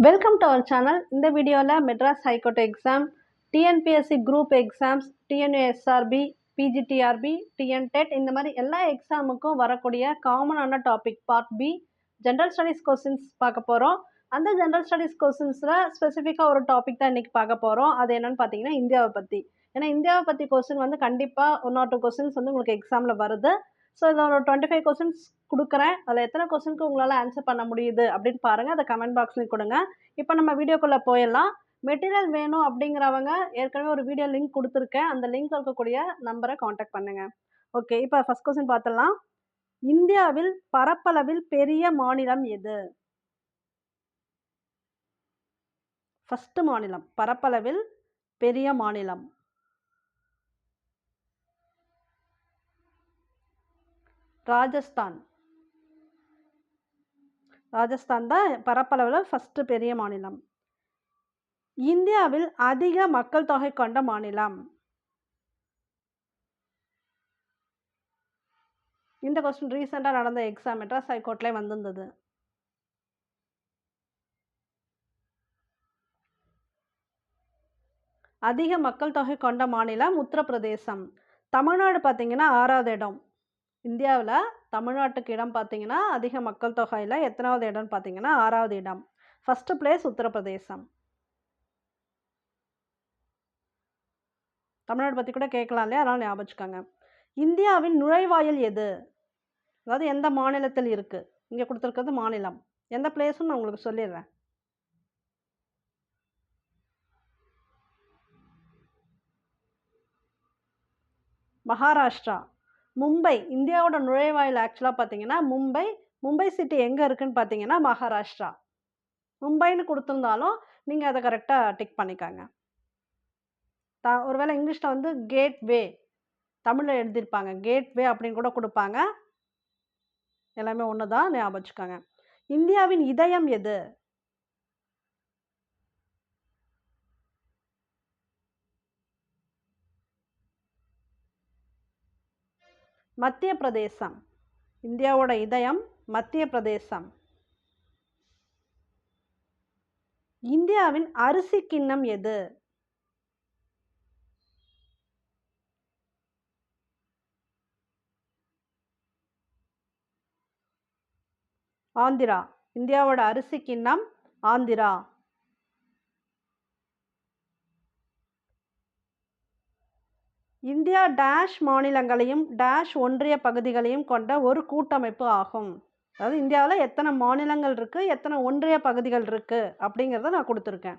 Welcome to our channel இந்த வீடியோவில் Madras high court exam TNPSC group exams TNUSRB PGTRB TNTET இந்த மாதிரி எல்லா எக்ஸாமுக்கும் வரக்கூடிய காமனான topic part B general studies questions பார்க்க போகிறோம் அந்த ஜென்ரல் ஸ்டடீஸ் கொஸ்டின்ஸில் ஸ்பெசிஃபிக்காக ஒரு டாபிக் தான் இன்றைக்கி பார்க்க போகிறோம் அது என்னென்னு பார்த்தீங்கன்னா இந்தியாவை பற்றி ஏன்னா இந்தியாவை பற்றி கொஸ்டின் வந்து கண்டிப்பாக ஒன் ஆர் டூ கொஸ்டின்ஸ் வந்து உங்களுக்கு எக்ஸாமில் வருது. ஸோ இதில் ஒரு டுவெண்ட்டி ஃபைவ் கொஸ்டின்ஸ் கொடுக்குறேன். அதில் எத்தனை கொஸ்டினுக்கு உங்களால் ஆன்சர் பண்ண முடியுது அப்படின்னு பாருங்கள் அதை கமெண்ட் பாக்ஸ்லையும் கொடுங்க. இப்போ நம்ம வீடியோக்குள்ளே போயிடலாம். மெட்டீரியல் வேணும் அப்படிங்கிறவங்க ஏற்கனவே ஒரு வீடியோ லிங்க் கொடுத்துருக்கேன். அந்த லிங்க் இருக்கக்கூடிய நம்பரை காண்டாக்ட் பண்ணுங்கள் ஓகே இப்போ ஃபஸ்ட் கொஸ்டின் பார்த்துடலாம். இந்தியாவில் பரப்பளவில் பெரிய மாநிலம் எது? ஃபஸ்ட்டு மாநிலம். பரப்பளவில் பெரிய மாநிலம். ராஜஸ்தான். ராஜஸ்தான் தான் பரப்பளவில் ஃபஸ்ட்டு பெரிய மாநிலம். இந்தியாவில் அதிக மக்கள் தொகை கொண்ட மாநிலம். இந்த கொஸ்டின் ரீசெண்டாக நடந்த எக்ஸாம் மெட்ராஸ் ஹைகோர்ட்லேயே வந்திருந்தது. அதிக மக்கள் தொகை கொண்ட மாநிலம் உத்தரப்பிரதேசம். தமிழ்நாடு பார்த்தீங்கன்னா ஆறாவது இடம். இந்தியாவில் தமிழ்நாட்டுக்கு இடம் பார்த்தீங்கன்னா அதிக மக்கள் தொகையில் எத்தனாவது இடம்னு பார்த்திங்கன்னா ஆறாவது இடம். First place Uttar Pradesh. தமிழ்நாடு பற்றி கூட கேட்கலாம் இல்லையா? அதனால் ஞாபகம் வச்சுக்கோங்க இந்தியாவின் நுழைவாயில் எது? அதாவது எந்த மாநிலத்தில் இருக்குது இங்கே கொடுத்துருக்கிறது மாநிலம். எந்த பிளேஸும் நான் உங்களுக்கு சொல்லிடுறேன். மகாராஷ்டிரா. மும்பை இந்தியாவோட நுழைவாயில் ஆக்சுவலாக பார்த்தீங்கன்னா மும்பை மும்பை சிட்டி எங்கே இருக்குதுன்னு பார்த்தீங்கன்னா மகாராஷ்டிரா. மும்பைன்னு கொடுத்துருந்தாலும் நீங்கள் அதை கரெக்டாக டிக் பண்ணிக்காங்க. த ஒருவேளை இங்கிலீஷில் வந்து கேட் வே தமிழில் எழுதியிருப்பாங்க. கேட் வே அப்படின்னு கூட கொடுப்பாங்க. எல்லாமே ஒன்று தான் ஞாபகம் வச்சுக்கோங்க. இந்தியாவின் இதயம் எது? மத்திய பிரதேசம் இந்தியாவோட இதயம் மத்திய பிரதேசம் இந்தியாவின் அரிசி கிண்ணம் எது? ஆந்திரா. இந்தியாவோட அரிசி கிண்ணம் ஆந்திரா. இந்தியா டேஷ் மாநிலங்களையும் டேஷ் ஒன்றிய பகுதிகளையும் கொண்ட ஒரு கூட்டமைப்பு ஆகும். அதாவது இந்தியாவில் எத்தனை மாநிலங்கள் இருக்குது எத்தனை ஒன்றிய பகுதிகள் இருக்குது அப்படிங்கிறத நான் கொடுத்துருக்கேன்.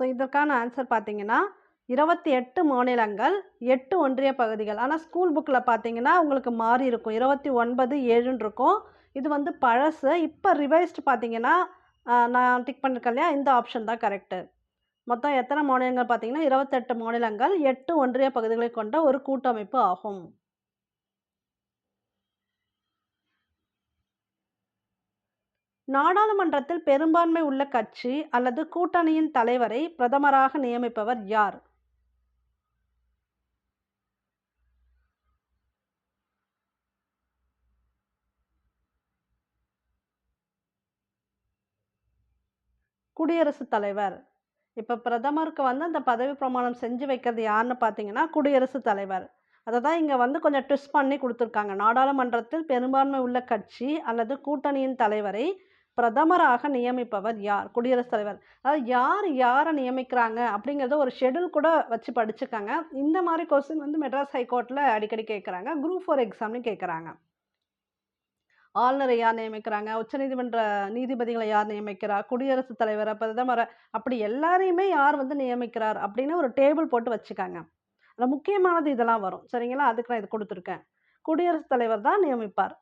ஸோ இதற்கான ஆன்சர் பார்த்தீங்கன்னா இருபத்தி எட்டு மாநிலங்கள் எட்டு ஒன்றிய பகுதிகள். ஆனால் ஸ்கூல் புக்கில் பார்த்தீங்கன்னா உங்களுக்கு மாறி இருக்கும். இருபத்தி ஒன்பது ஏழுன்னு இருக்கும். இது வந்து பழசு. இப்போ ரிவைஸ்டு பார்த்தீங்கன்னா நான் டிக் பண்ணியிருக்கேன் இல்லையா? இந்த ஆப்ஷன் தான் கரெக்டு மொத்தம் எத்தனை மாநிலங்கள் பார்த்தீங்கன்னா இருபத்தெட்டு மாநிலங்கள் எட்டு ஒன்றிய பகுதிகளை கொண்ட ஒரு கூட்டமைப்பு ஆகும். நாடாளுமன்றத்தில் பெரும்பான்மை உள்ள கட்சி அல்லது கூட்டணியின் தலைவரை பிரதமராக நியமிப்பவர் யார்? குடியரசுத் தலைவர். இப்போ பிரதமருக்கு வந்து அந்த பதவி பிரமாணம் செஞ்சு வைக்கிறது யாருன்னு பார்த்தீங்கன்னா குடியரசுத் தலைவர். அதை தான் இங்கே வந்து கொஞ்சம் ட்விஸ்ட் பண்ணி கொடுத்துருக்காங்க. நாடாளுமன்றத்தில் பெரும்பான்மை உள்ள கட்சி அல்லது கூட்டணியின் தலைவரை பிரதமராக நியமிப்பவர் யார்? குடியரசுத் தலைவர். அதாவது யார் யாரை நியமிக்கிறாங்க அப்படிங்கிறத ஒரு ஷெடியூல் கூட வச்சு படிச்சுக்காங்க இந்த மாதிரி கொஸ்டின் வந்து மெட்ராஸ் ஹைகோர்ட்டில் அடிக்கடி கேட்குறாங்க குரூப் ஃபோர் எக்ஸாம்னு கேட்குறாங்க ஆளுநரை யார் நியமிக்கிறாங்க? உச்சநீதிமன்ற நீதிபதிகளை யார் நியமிக்கிறா? குடியரசுத் தலைவரை பிரதமரை அப்படி எல்லாரையுமே யார் வந்து நியமிக்கிறார் அப்படின்னு ஒரு டேபிள் போட்டு வச்சுக்காங்க. அதில் முக்கியமானது இதெல்லாம் வரும். சரிங்களா? அதுக்கு நான் இது கொடுத்துருக்கேன். குடியரசுத் தலைவர் தான் நியமிப்பார்.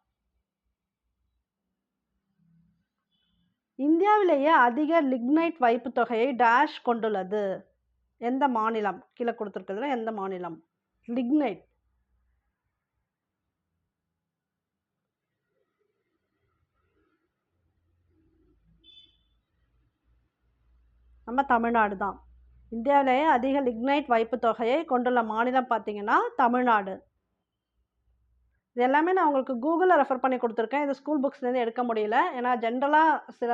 இந்தியாவிலேயே அதிக லிக்னைட் வைப்பு தொகையை டேஷ் கொண்டுள்ளது. எந்த மாநிலம்? கீழே கொடுத்துருக்குதுன்னா எந்த மாநிலம்? லிக்னைட். நம்ம தமிழ்நாடு தான். இந்தியாவிலேயே அதிக லிக்னைட் வைப்பு தொகையை கொண்டுள்ள மாநிலம் பார்த்தீங்கன்னா தமிழ்நாடு. இது எல்லாமே நான் உங்களுக்கு கூகுளில் ரெஃபர் பண்ணி கொடுத்துருக்கேன். இது ஸ்கூல் புக்ஸ்லேருந்து எடுக்க முடியல. ஏன்னா ஜென்ரலாக சில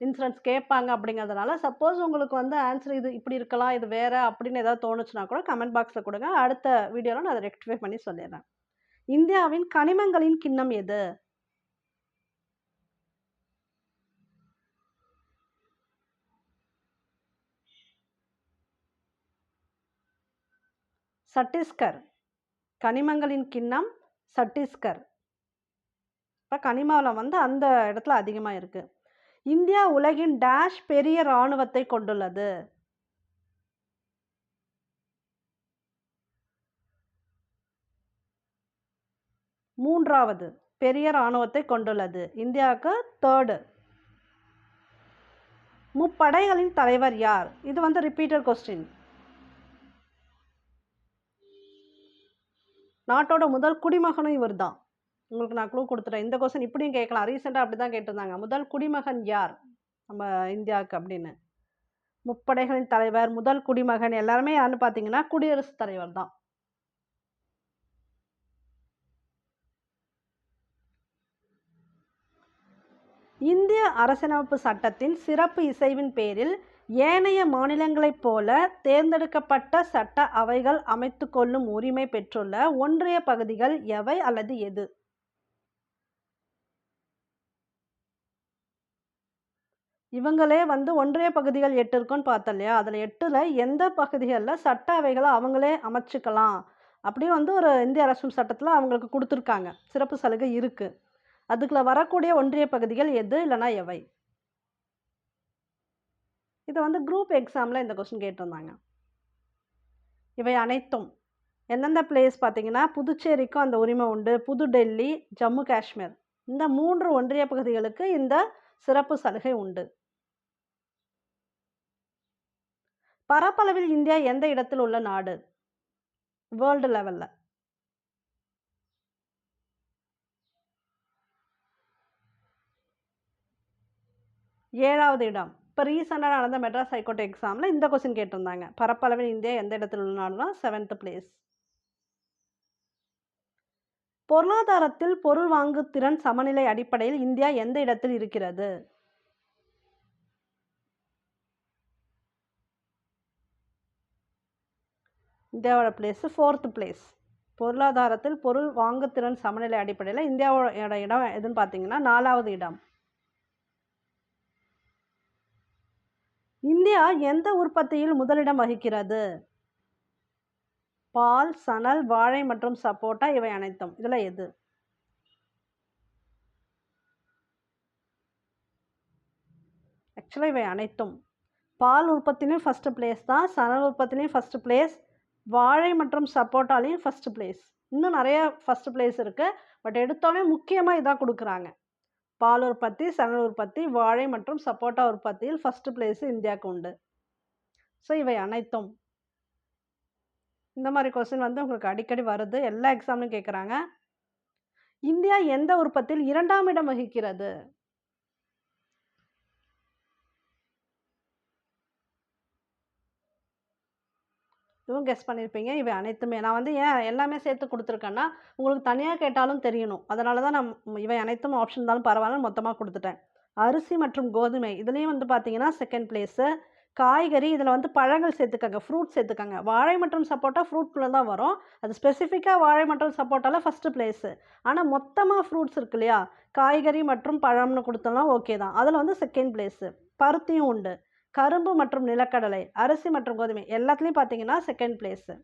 இன்சூரன்ஸ் கேட்பாங்க அப்படிங்கிறதுனால சப்போஸ் உங்களுக்கு வந்து ஆன்சர் இது இப்படி இருக்கலாம் இது வேறு அப்படின்னு ஏதாவது தோணுச்சுன்னா கூட கமெண்ட் பாக்ஸில் கொடுங்க. அடுத்த வீடியோவில் நான் அதை ரெக்டிஃபை பண்ணி சொல்லிடுறேன். இந்தியாவின் கனிமங்களின் கிண்ணம் எது? சட்டீஸ்கர். கனிமங்களின் கிண்ணம் சட்டீஸ்கர். இப்போ கனிமாவில் வந்து அந்த இடத்துல அதிகமாக இருக்குது இந்தியா உலகின் டேஷ் பெரிய இராணுவத்தை கொண்டுள்ளது. மூன்றாவது பெரிய இராணுவத்தை கொண்டுள்ளது. இந்தியாவுக்கு தேர்டு முப்படைகளின் தலைவர் யார்? இது வந்து ரிப்பீட்டட் கொஸ்டின் நாட்டோட முதல் குடிமகனும் இவர் தான் உங்களுக்கு நான் க்ளூ கொடுத்துட்டேன். இந்த கொஸ்டின் இப்படியும் கேட்கலாம். ரீசெண்டாக அப்படி தான் கேட்டிருந்தாங்க. முதல் குடிமகன் யார்? நம்ம இந்தியாவுக்கு அப்படின்னு. முப்படைகளின் தலைவர் முதல் குடிமகன் எல்லாருமே யாருன்னு பார்த்தீங்கன்னா குடியரசுத் தலைவர் தான் இந்திய அரசியலமைப்பு சட்டத்தின் சிறப்பு இசைவின் பேரில் ஏனைய மாநிலங்களைப் போல தேர்ந்தெடுக்கப்பட்ட சட்ட அவைகள் அமைத்து கொள்ளும் உரிமை பெற்றுள்ள ஒன்றிய பகுதிகள் எவை அல்லது எது? இவங்களே வந்து ஒன்றிய பகுதிகள் எட்டு இருக்குன்னு பார்த்தோம் இல்லையா அதில் எட்டில் எந்த பகுதிகளில் சட்ட அவைகளை அவங்களே அமைச்சுக்கலாம் அப்படின்னு வந்து ஒரு இந்திய அரசு சட்டத்தில் அவங்களுக்கு கொடுத்துருக்காங்க. சிறப்பு சலுகை இருக்குது அதுக்குள்ள வரக்கூடிய ஒன்றிய பகுதிகள் எது இல்லைனா எவை? இதை வந்து குரூப் எக்ஸாமில் இந்த கொஸ்டின் கேட்டிருந்தாங்க. இவை அனைத்தும் எந்தெந்த பிளேஸ் பார்த்தீங்கன்னா புதுச்சேரிக்கும் அந்த உரிமை உண்டு. புது டெல்லி ஜம்மு காஷ்மீர். இந்த மூன்று ஒன்றிய பகுதிகளுக்கு இந்த சிறப்பு சலுகை உண்டு. பரப்பளவில் இந்தியா எந்த இடத்தில் உள்ள நாடு? வேர்ல்டு லெவலில் ஏழாவது இடம். இப்போ ரீசெண்டாக நடந்த மெட்ராஸ் ஹைகோர்ட் எக்ஸாமில் இந்த கொஸ்டின் கேட்டிருந்தாங்க. பரப்பளவில் இந்தியா எந்த இடத்தில் உள்ள செவன்த் பிளேஸ் பொருளாதாரத்தில் பொருள் வாங்கு திறன் சமநிலை அடிப்படையில் இந்தியா எந்த இடத்தில் இருக்கிறது? இந்தியாவோட பிளேஸ் ஃபோர்த் பிளேஸ் பொருளாதாரத்தில் பொருள் வாங்குத்திறன் சமநிலை அடிப்படையில் இந்தியாவோட இடம் எதுன்னு பார்த்தீங்கன்னா நாலாவது இடம். இந்தியா எந்த உற்பத்தியில் முதலிடம் வகிக்கிறது? பால் சணல் வாழை மற்றும் சப்போட்டா இவை அனைத்தும். இதில் எது? ஆக்சுவலாக இவை அனைத்தும். பால் உற்பத்திலையும் ஃபஸ்ட்டு பிளேஸ் தான் சணல் உற்பத்திலையும் ஃபஸ்ட்டு பிளேஸ் வாழை மற்றும் சப்போட்டாலையும் ஃபஸ்ட்டு பிளேஸ் இன்னும் நிறைய ஃபஸ்ட்டு பிளேஸ் இருக்குது பட் எடுத்தோடனே முக்கியமாக இதாக கொடுக்குறாங்க. பால் உற்பத்தி சணல் உற்பத்தி வாழை மற்றும் சப்போட்டா உற்பத்தியில் ஃபஸ்ட்டு பிளேஸ் இந்தியாவுக்கு உண்டு. ஸோ இவை அனைத்தும். இந்த மாதிரி கொஸ்டின் வந்து உங்களுக்கு அடிக்கடி வருது. எல்லா எக்ஸாம்லையும் கேட்குறாங்க இந்தியா எந்த உற்பத்தியில் இரண்டாம் இடம் வகிக்கிறது? இதுவும் கெஸ் பண்ணியிருப்பீங்க இவை அனைத்துமே நான் வந்து ஏன் எல்லாமே சேர்த்து கொடுத்துருக்கேன்னா உங்களுக்கு தனியாக கேட்டாலும் தெரியணும். அதனால தான் நான் இவை அனைத்தும் ஆப்ஷன் இருந்தாலும் பரவாயில்ல மொத்தமாக கொடுத்துட்டேன். அரிசி மற்றும் கோதுமை இதுலேயும் வந்து பார்த்தீங்கன்னா செகண்ட் பிளேஸு காய்கறி இதில் வந்து பழங்கள் சேர்த்துக்கங்க ஃப்ரூட் சேர்த்துக்கங்க. வாழை மற்றும் சப்போட்டா ஃப்ரூட்குள்ளே தான் வரும். அது ஸ்பெசிஃபிக்காக வாழை மற்றும் சப்போட்டாவில் ஃபஸ்ட்டு பிளேஸு ஆனால் மொத்தமாக ஃப்ரூட்ஸ் இருக்கு இல்லையா? காய்கறி மற்றும் பழம்னு கொடுத்தோம்னா ஓகே தான். அதில் வந்து செகண்ட் பிளேஸு பருத்தியும் உண்டு. கரும்பு மற்றும் நிலக்கடலை அரிசி மற்றும் கோதுமை எல்லாத்துலேயும் பார்த்தீங்கன்னா செகண்ட் பிளேஸு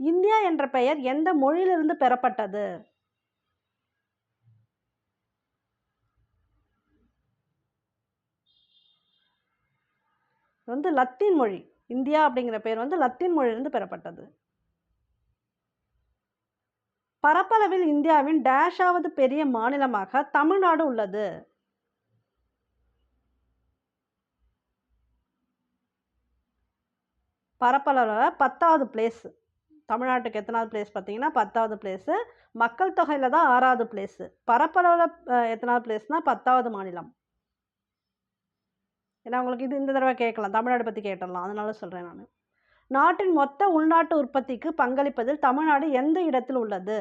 இந்தியா என்ற பெயர் எந்த மொழியிலிருந்து பெறப்பட்டது? வந்து லத்தீன் மொழி. இந்தியா அப்படிங்கிற பெயர் வந்து லத்தீன் மொழியிலிருந்து பெறப்பட்டது. பரப்பளவில் இந்தியாவின் டேஷாவது பெரிய மாநிலமாக தமிழ்நாடு உள்ளது. பரப்பளவில் பத்தாவது பிளேஸ் தமிழ்நாட்டுக்கு எத்தனாவது பிளேஸ் பார்த்தீங்கன்னா பத்தாவது பிளேஸு மக்கள் தொகையில் தான் ஆறாவது பிளேஸு பரப்பளவில் எத்தனாவது பிளேஸ்னால் பத்தாவது மாநிலம். ஏன்னா உங்களுக்கு இது இந்த தடவை கேட்கலாம். தமிழ்நாடு பற்றி கேட்டுடலாம். அதனால சொல்கிறேன் நான். நாட்டின் மொத்த உள்நாட்டு உற்பத்திக்கு பங்களிப்பதில் தமிழ்நாடு எந்த இடத்தில் உள்ளது?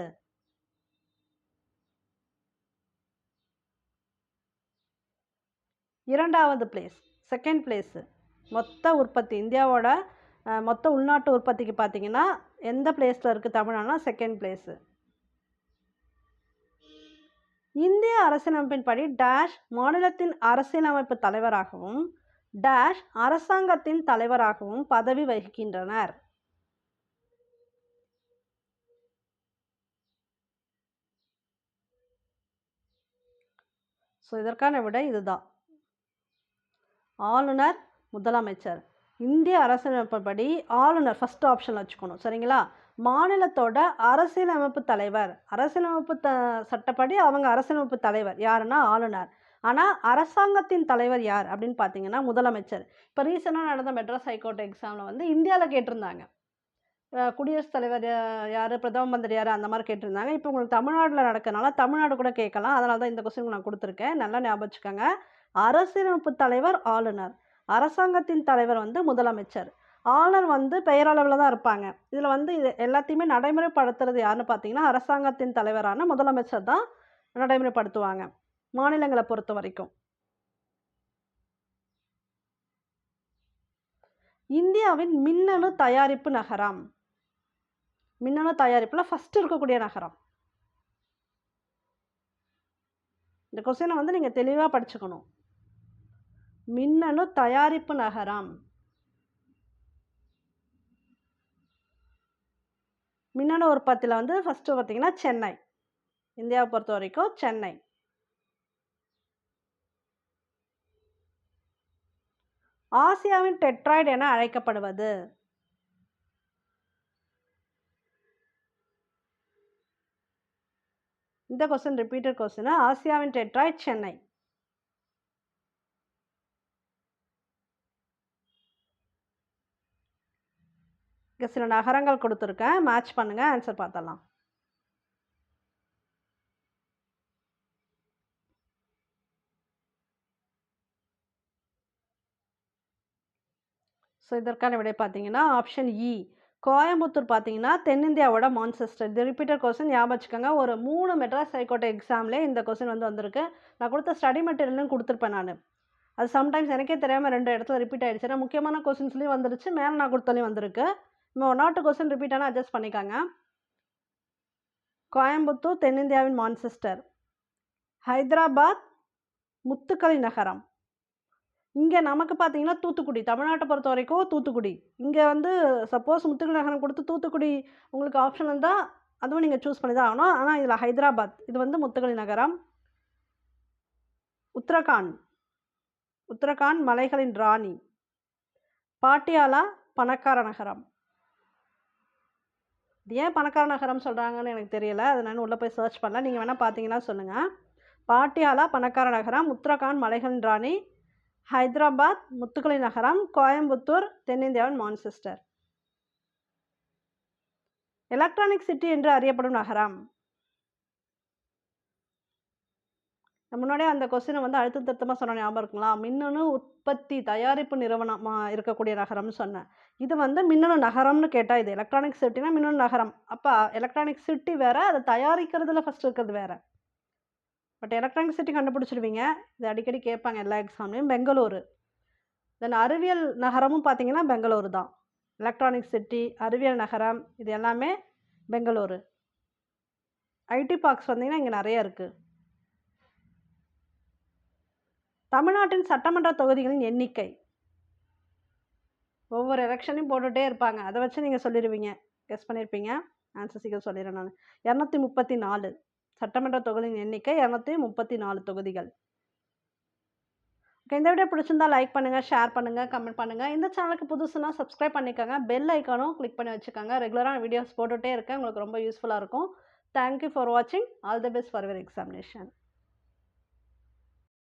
இரண்டாவது பிளேஸ் செகண்ட் பிளேஸு மொத்த உற்பத்தி இந்தியாவோட மொத்த உள்நாட்டு உற்பத்திக்கு பார்த்தீங்கன்னா எந்த பிளேஸில் இருக்குது தமிழ்நாடுனா செகண்ட் பிளேஸு இந்திய அரசியலமைப்பின்படி டேஷ் மாநிலத்தின் அரசியலமைப்பு தலைவராகவும் டேஷ் அரசாங்கத்தின் தலைவராகவும் பதவி வகிக்கின்றனர். ஸோ இதற்கான விடை இதுதான். ஆளுநர் முதலமைச்சர். இந்திய அரசியலமைப்புப்படி ஆளுநர் ஃபஸ்ட் ஆப்ஷன் வச்சுக்கணும். சரிங்களா? மாநிலத்தோட அரசியலமைப்பு தலைவர். அரசியலமைப்பு த சட்டப்படி அவங்க அரசியலமைப்பு தலைவர். யாருன்னா ஆளுநர். ஆனால் அரசாங்கத்தின் தலைவர் யார் அப்படின்னு பார்த்தீங்கன்னா முதலமைச்சர். இப்போ ரீசெண்டாக நடந்த மெட்ராஸ் ஹைகோர்ட் எக்ஸாமில் வந்து இந்தியாவில் கேட்டிருந்தாங்க. குடியரசுத் தலைவர் யார் பிரதம மந்திரி யார் அந்த மாதிரி கேட்டிருந்தாங்க. இப்போ உங்களுக்கு தமிழ்நாட்டில் நடக்கனால தமிழ்நாடு கூட கேட்கலாம். அதனால தான் இந்த கொஸ்டின் நான் கொடுத்துருக்கேன். நல்லா ஞாபகம் வச்சுக்கோங்க அரசியலமைப்பு தலைவர் ஆளுநர். அரசாங்கத்தின் தலைவர் வந்து முதலமைச்சர். ஆளுநர் வந்து பெயரளவில் தான் இருப்பாங்க. இதில் வந்து இது எல்லாத்தையுமே நடைமுறைப்படுத்துறது யாருன்னு பார்த்தீங்கன்னா அரசாங்கத்தின் தலைவரான முதலமைச்சர் தான் நடைமுறைப்படுத்துவாங்க. மாநிலங்களை பொறுத்த வரைக்கும். இந்தியாவின் மின்னணு தயாரிப்பு நகரம். மின்னணு தயாரிப்பில் ஃபஸ்ட்டு இருக்கக்கூடிய நகரம். இந்த கொஸ்டினை வந்து நீங்கள் தெளிவாக படிச்சுக்கணும். மின்னணு தயாரிப்பு நகரம். மின்னணு உற்பத்தியில் வந்து ஃபஸ்ட்டு பார்த்தீங்கன்னா சென்னை. இந்தியாவை பொறுத்த வரைக்கும் சென்னை. ஆசியாவின் டெட்ராய்டு என அழைக்கப்படுவது. இந்த கொஸ்டின் ரிப்பீட்டட் கொஸ்டின் ஆசியாவின் டெட்ராய்ட் சென்னை. இங்கே சில நகரங்கள் கொடுத்துருக்கேன். மேட்ச் பண்ணுங்கள் ஆன்சர் பார்த்தலாம் ஸோ இதற்கான விடை பார்த்தீங்கன்னா ஆப்ஷன் இ e. கோயம்புத்தூர் பார்த்தீங்கன்னா தென்னிந்தியாவோட மான்செஸ்டர். இது ரிப்பீட்டட் கொஸ்டின் ஞாபகம் வச்சுக்கோங்க. ஒரு மூணு மெட்ராஸ் ஹைகோர்ட் எக்ஸாம்லேயே இந்த கொஸ்டின் வந்து வந்திருக்கு. நான் கொடுத்த ஸ்டடி மெட்டீரியலும் கொடுத்துருப்பேன் நான். அது சம்டைம்ஸ் எனக்கே தெரியாமல் ரெண்டு இடத்துல ரிப்பீட் ஆகிடுச்சு ஏன்னா முக்கியமான கொஸ்டின்ஸ்லேயும் வந்துருச்சு. மேலே நான் கொடுத்தாலையும் வந்திருக்கு. இப்போ ஒன் நாட்டு கொஸ்டின் ரிப்பீட் ஆனால் அட்ஜஸ்ட் பண்ணிக்காங்க. கோயம்புத்தூர் தென்னிந்தியாவின் மான்செஸ்டர். ஹைதராபாத் முத்துக்கலை நகரம். இங்கே நமக்கு பார்த்தீங்கன்னா தூத்துக்குடி. தமிழ்நாட்டை பொறுத்த வரைக்கும் தூத்துக்குடி. இங்கே வந்து சப்போஸ் முத்துக்கு நகரம் கொடுத்து தூத்துக்குடி உங்களுக்கு ஆப்ஷன் இருந்தால் அதுவும் நீங்கள் சூஸ் பண்ணி தான் ஆகணும். ஆனால் இதில் ஹைதராபாத். இது வந்து முத்துகளி நகரம். உத்தரகாண்ட். உத்தரகாண்ட் மலைகளின் ராணி. பாட்டியாலா பணக்கார நகரம். இது ஏன் பணக்கார நகரம் சொல்கிறாங்கன்னு எனக்கு தெரியல. அதை நான் உள்ளே போய் சர்ச் பண்ணல. நீங்கள் வேணால் பார்த்தீங்கன்னா சொல்லுங்கள் பாட்டியாலா பணக்கார நகரம். உத்தரகாண்ட் மலைகளின் ராணி. ஹைதராபாத் முத்துக்கலை நகரம் கோயம்புத்தூர் தென்னிந்தியாவின் மான்செஸ்டர். எலக்ட்ரானிக் சிட்டி என்று அறியப்படும் நகரம். முன்னாடி முன்னாடியே அந்த கொஸ்டினை வந்து அழுத்த திருத்தமாக சொன்ன ஞாபகம் இருக்குங்களா? மின்னணு உற்பத்தி தயாரிப்பு நிறுவனமாக இருக்கக்கூடிய நகரம்னு சொன்னேன். இது வந்து மின்னணு நகரம்னு கேட்டால் இது. எலக்ட்ரானிக் சிட்டினா மின்னணு நகரம். அப்போ எலக்ட்ரானிக் சிட்டி வேறு அதை தயாரிக்கிறதுல ஃபஸ்ட் இருக்கிறது வேறு. பட் எலக்ட்ரானிக் சிட்டி கண்டுபிடிச்சிருவீங்க. இது அடிக்கடி கேட்பாங்க எல்லா எக்ஸாம்லையும் பெங்களூரு. தென் அறிவியல் நகரமும் பார்த்தீங்கன்னா பெங்களூரு தான். எலக்ட்ரானிக் சிட்டி அறிவியல் நகரம் இது எல்லாமே பெங்களூரு. ஐடி பார்க்ஸ் வந்தீங்கன்னா இங்கே நிறைய இருக்குது தமிழ்நாட்டின் சட்டமன்ற தொகுதிகளின் எண்ணிக்கை. ஒவ்வொரு எலெக்ஷனையும் போட்டுகிட்டே இருப்பாங்க. அதை வச்சு நீங்கள் சொல்லிடுவீங்க கெஸ் பண்ணியிருப்பீங்க ஆன்சர் சீக்கிரம் சொல்லிடுறேன் நான். இரநூத்தி முப்பத்தி நாலு. சட்டமன்ற தொகுதியின் எண்ணிக்கை இரநூத்தி முப்பத்தி நாலு தொகுதிகள். ஓகே இந்த வீடியோ பிடிச்சிருந்தா லைக் பண்ணுங்கள் ஷேர் பண்ணுங்கள் கமெண்ட் பண்ணுங்கள் இந்த சேனலுக்கு புதுசுனா சப்ஸ்கிரைப் பண்ணிக்கோங்க. பெல் ஐக்கானும் கிளிக் பண்ணி வச்சுக்கோங்க. ரெகுலரான வீடியோஸ் போட்டுகிட்டே இருக்கேன். உங்களுக்கு ரொம்ப யூஸ்ஃபுல்லாக இருக்கும். தேங்க்யூ ஃபார் வாட்சிங் all the best for your examination